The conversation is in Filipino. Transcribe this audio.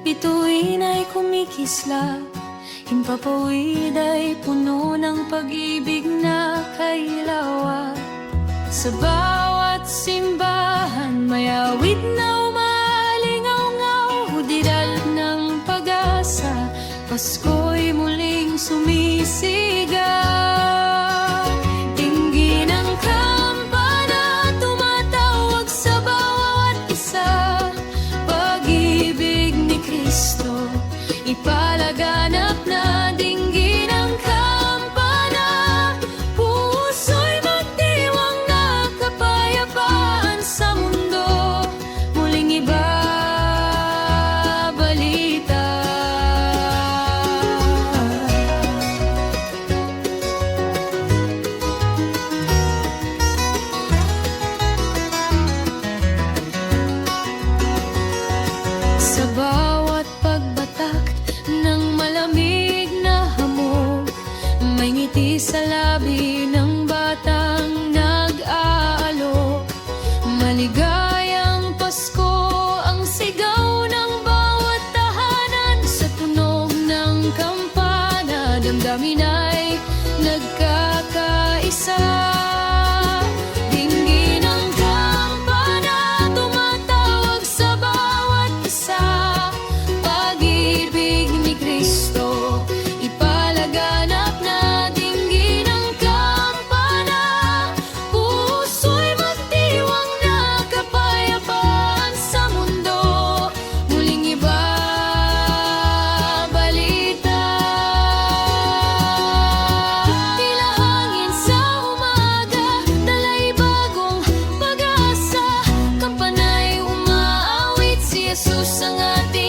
Bituin ay kumikislap Himpapawid ay puno ng pag-ibig na kailawa. Sa bawat simbahan may awit na umalingaw-ngaw Hudiral ng pag-asa. Pasko'y muling sumisigaw caminar. so